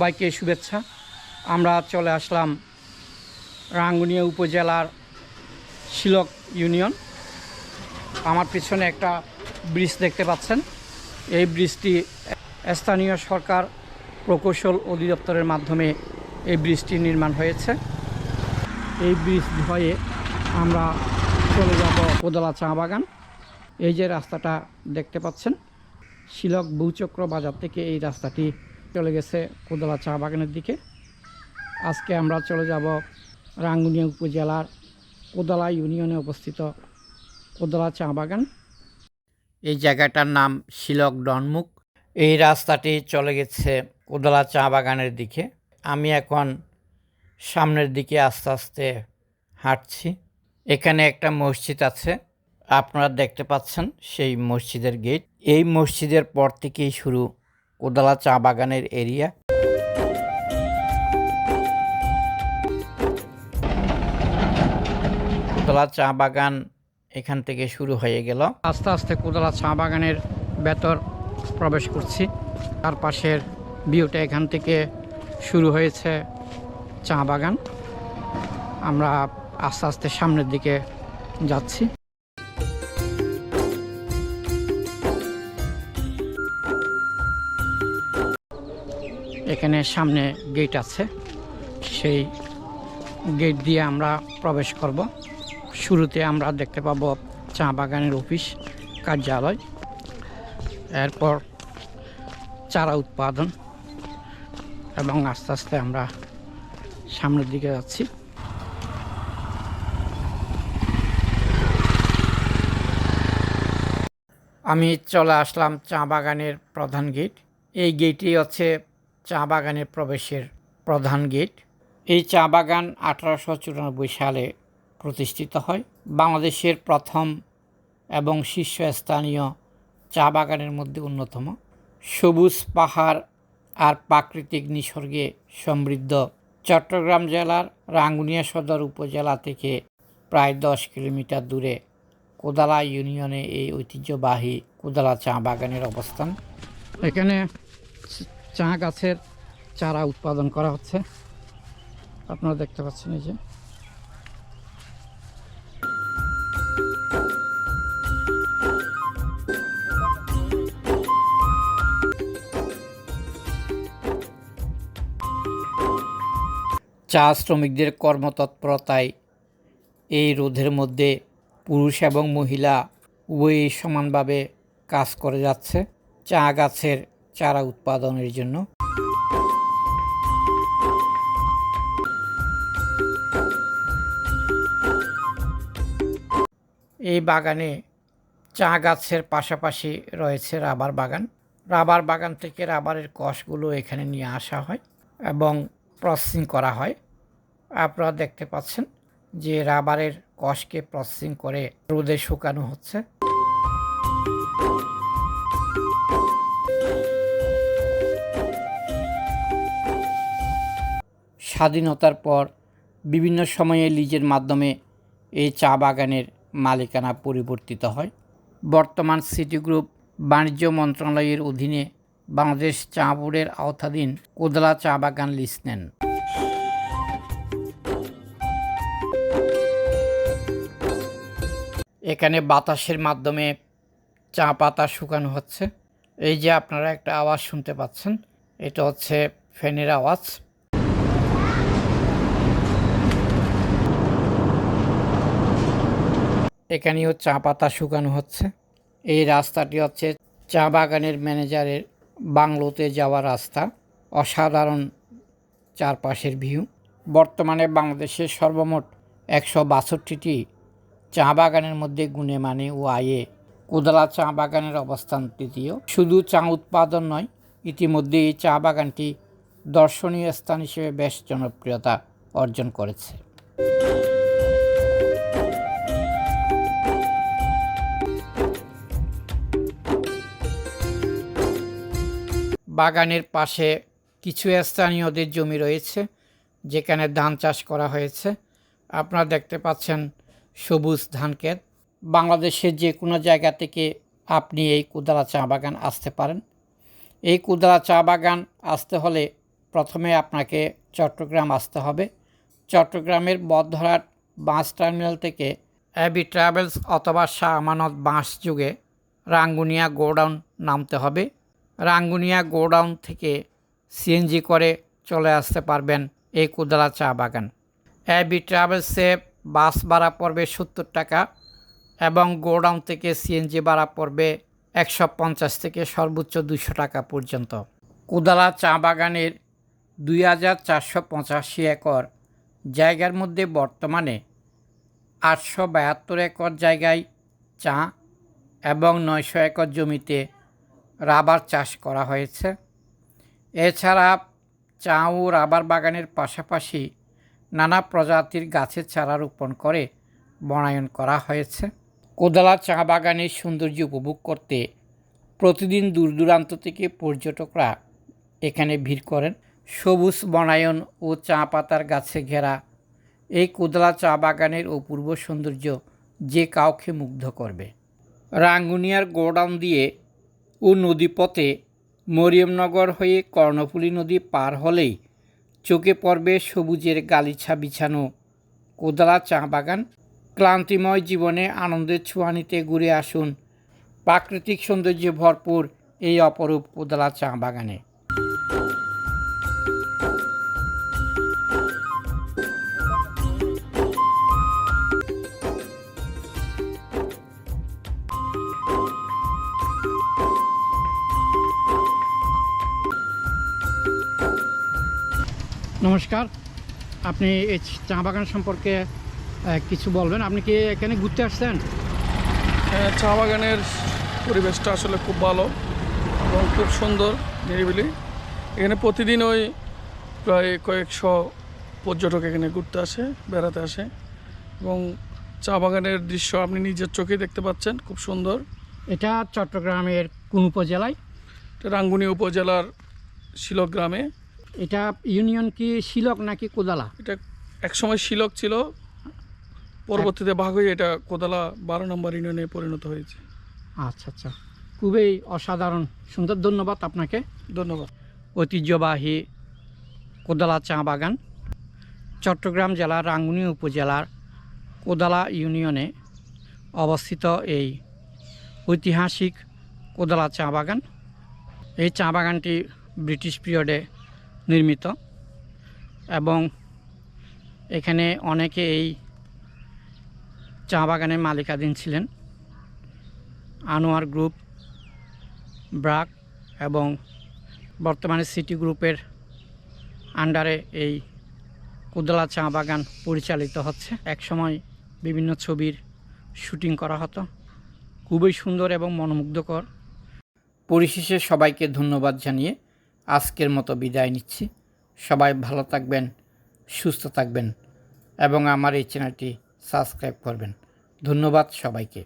সবাইকে শুভেচ্ছা। আমরা চলে আসলাম রাঙ্গুনিয়া উপজেলার শিলক ইউনিয়ন। আমার পিছনে একটা ব্রিজ দেখতে পাচ্ছেন। এই ব্রিজটি স্থানীয় সরকার প্রকৌশল অধিদপ্তরের মাধ্যমে এই ব্রিজটি নির্মাণ হয়েছে। এই ব্রিজ হয়ে আমরা চলে যাব কোদলা চা বাগান। এই যে রাস্তাটা দেখতে পাচ্ছেন, শিলক বৌচক্র বাজার থেকে এই রাস্তাটি চলে গেছে কোদলা চা বাগানের দিকে। আজকে আমরা চলে যাব রাঙ্গুনিয়া উপজেলার কোদলা ইউনিয়নে অবস্থিত কোদলা চা বাগান। এই জায়গাটার নাম শিলক ডনমুখ। এই রাস্তাটি চলে গেছে কোদলা চা বাগানের দিকে। আমি এখন সামনের দিকে আস্তে আস্তে হাঁটছি। এখানে একটা মসজিদ আছে, আপনারা দেখতে পাচ্ছেন সেই মসজিদের গেট। এই মসজিদের পর থেকেই শুরু কোদালা চা বাগানের এরিয়া। কোদালা চা বাগান এখান থেকে শুরু হয়ে গেল। আস্তে আস্তে কোদালা চা বাগানের ভেতর প্রবেশ করছি। তার পাশের ভিউটা এখান থেকে শুরু হয়েছে চা বাগান। আমরা আস্তে আস্তে সামনের দিকে যাচ্ছি। এখানে সামনে গেট আছে। সেই গেট দিয়ে আমরা প্রবেশ করব। শুরুতে আমরা দেখতে পাবো চা বাগানের অফিস, কার্যালয়, এরপর চারা উৎপাদন এবং আস্তে আস্তে আমরা সামনের দিকে যাচ্ছি। আমি চলে আসলাম চা বাগানের প্রধান গেট এই গেটই হচ্ছে চা বাগানে প্রবেশের প্রধান গেট। এই চা বাগান আঠারোশো চুরানব্বই সালে প্রতিষ্ঠিত হয়। বাংলাদেশের প্রথম এবং শীর্ষস্থানীয় চা বাগানের মধ্যে অন্যতম। সবুজ পাহাড় আর প্রাকৃতিক নিসর্গে সমৃদ্ধ চট্টগ্রাম জেলার রাঙ্গুনিয়া সদর উপজেলা থেকে প্রায় দশ কিলোমিটার দূরে কোদালা ইউনিয়নে এই ঐতিহ্যবাহী কোদালা চা বাগানের অবস্থান। এখানে চা গাছের চারা উৎপাদন করা হচ্ছে। আপনারা দেখতে পাচ্ছেন এই যে। চা শ্রমিকদের কর্মতৎপরতায় এই রোধের মধ্যে পুরুষ এবং মহিলা উভয়ই সমানভাবে কাজ করে যাচ্ছে। চা গাছের চারা উৎপাদনের জন্য। এই বাগানে চা গাছের পাশাপাশি রয়েছে রাবার বাগান। রাবার বাগান থেকে রাবারের কষগুলো এখানে নিয়ে আসা হয় এবং প্রসেসিং করা হয়। আপনারা দেখতে পাচ্ছেন যে রাবারের কষকে প্রসেসিং করে রোদে শুকানো হচ্ছে। স্বাধীনতার পর বিভিন্ন সময়ে লিজের মাধ্যমে এই চা বাগানের মালিকানা পরিবর্তিত হয়। বর্তমান সিটি গ্রুপ বাণিজ্য মন্ত্রণালয়ের অধীনে বাংলাদেশ চা বোর্ডের আওতাধীন কোদলা চা বাগান লিজ নেন। এখানে বাতাসের মাধ্যমে চা পাতা শুকানো হচ্ছে। এই যে আপনারা একটা আওয়াজ শুনতে পাচ্ছেন, এটা হচ্ছে ফ্যানের আওয়াজ। এখানেও চা পাতা শুকানো হচ্ছে। এই রাস্তাটি হচ্ছে চা বাগানের ম্যানেজারের বাংলোতে যাওয়া রাস্তা। অসাধারণ চারপাশের ভিউ। বর্তমানে বাংলাদেশের সর্বমোট একশো বাষট্টিটি চা বাগানের মধ্যে গুণে মানে ও আয়ে। কোদলা চা বাগানের অবস্থান তৃতীয়। শুধু চা উৎপাদন নয় ইতিমধ্যে এই চা বাগানটি দর্শনীয় স্থান হিসেবে বেশ জনপ্রিয়তা অর্জন করেছে। বাগানের পাশে কিছু স্থানীয়দের জমি রয়েছে, যেখানে ধান চাষ করা হয়েছে। আপনারা দেখতে পাচ্ছেন সবুজ ধান ক্ষেত। বাংলাদেশের যে কোনো জায়গা থেকে আপনি এই কুদালা চা বাগান আসতে পারেন। এই কুদালা চা বাগান আসতে হলে প্রথমে আপনাকে চট্টগ্রাম আসতে হবে। চট্টগ্রামের বদধরাট বাস টার্মিনাল থেকে অ্যাবি ট্রাভেলস অথবা শাহ আমানত বাস যুগে রাঙ্গুনিয়া গোডাউন নামতে হবে। রাঙ্গুনিয়া গোডাউন থেকে সিএনজি করে চলে আসতে পারবেন এই কুদলা চা বাগান। অ্যাবি ট্রাভেলসে বাস ভাড়া পড়বে সত্তর টাকা এবং গোডাউন থেকে সিএনজি ভাড়া পড়বে একশো পঞ্চাশ থেকে সর্বোচ্চ দুশো টাকা পর্যন্ত। কুদালা চা বাগানের দুই হাজার চারশো পঁচাশি একর জায়গার মধ্যে বর্তমানে আটশো বাহাত্তর একর জায়গায় চা এবং নয়শো একর জমিতে রাবার চাষ করা হয়েছে। এছাড়া চা ও রাবার বাগানের পাশাপাশি নানা প্রজাতির গাছের চারা রোপণ করে বনায়ন করা হয়েছে। কোদালা চা বাগানের সৌন্দর্য উপভোগ করতে প্রতিদিন দূর দূরান্ত থেকে পর্যটকরা এখানে ভিড় করেন। সবুজ বনায়ন ও চা পাতার গাছে ঘেরা এই কোদলা চা বাগানের অপূর্ব সৌন্দর্য যে কাউকে মুগ্ধ করবে। রাঙ্গুনিয়ার গোডাউন দিয়ে ও নদীপথে মরিয়মনগর হয়ে কর্ণফুলী নদী পার হলেই চোখে পড়বে সবুজের গালিছা বিছানো কোদলা চা বাগান। ক্লান্তিময় জীবনে আনন্দের ছোঁয়া নিতে ঘুরে আসুন। প্রাকৃতিক সৌন্দর্যে ভরপুর এই অপরূপ কোদলা চা বাগানে। নমস্কার। আপনি এই চা বাগান সম্পর্কে কিছু বলবেন? আপনি কি এখানে ঘুরতে আসছেন? হ্যাঁ, চা বাগানের পরিবেশটা আসলে খুব ভালো এবং খুব সুন্দর নিরিবিলি। এখানে প্রতিদিন ওই প্রায় কয়েকশো পর্যটক এখানে ঘুরতে আসে বেড়াতে আসে এবং চা বাগানের দৃশ্য আপনি নিজের চোখেই দেখতে পাচ্ছেন খুব সুন্দর। এটা চট্টগ্রামের কোন উপজেলায়? এটা রাঙ্গুনি উপজেলার শিলক গ্রামে। এটা ইউনিয়ন কি শিলক নাকি কোদালা? এটা একসময় শিলক ছিল পরবর্তীতে ভাগ হয়ে এটা কোদালা বারো নম্বর ইউনিয়নে পরিণত হয়েছে। আচ্ছা আচ্ছা। খুবই অসাধারণ। সুন্দর ধন্যবাদ আপনাকে। ধন্যবাদ। ঐতিহ্যবাহী কোদালা চা বাগান চট্টগ্রাম জেলার রাঙ্গুনি উপজেলার কোদালা ইউনিয়নে অবস্থিত এই ঐতিহাসিক কোদালা চা বাগান। এই চা বাগানটি ব্রিটিশ পিরিয়ডে নির্মিত এবং এখানে অনেকে এই চা বাগানের মালিকাধীন ছিলেন। আনোয়ার গ্রুপ, ব্রাক এবং বর্তমানে সিটি গ্রুপের আন্ডারে এই কুদলা চা বাগান পরিচালিত হচ্ছে। একসময় বিভিন্ন ছবির শুটিং করা হতো। খুবই সুন্দর এবং মনোমুগ্ধকর। পরিশেষে সবাইকে ধন্যবাদ জানিয়ে আজকের মতো বিদায় নিচ্ছি। সবাই ভালো থাকবেন, সুস্থ থাকবেন এবং আমার এই চ্যানেলটি সাবস্ক্রাইব করবেন। ধন্যবাদ সবাইকে।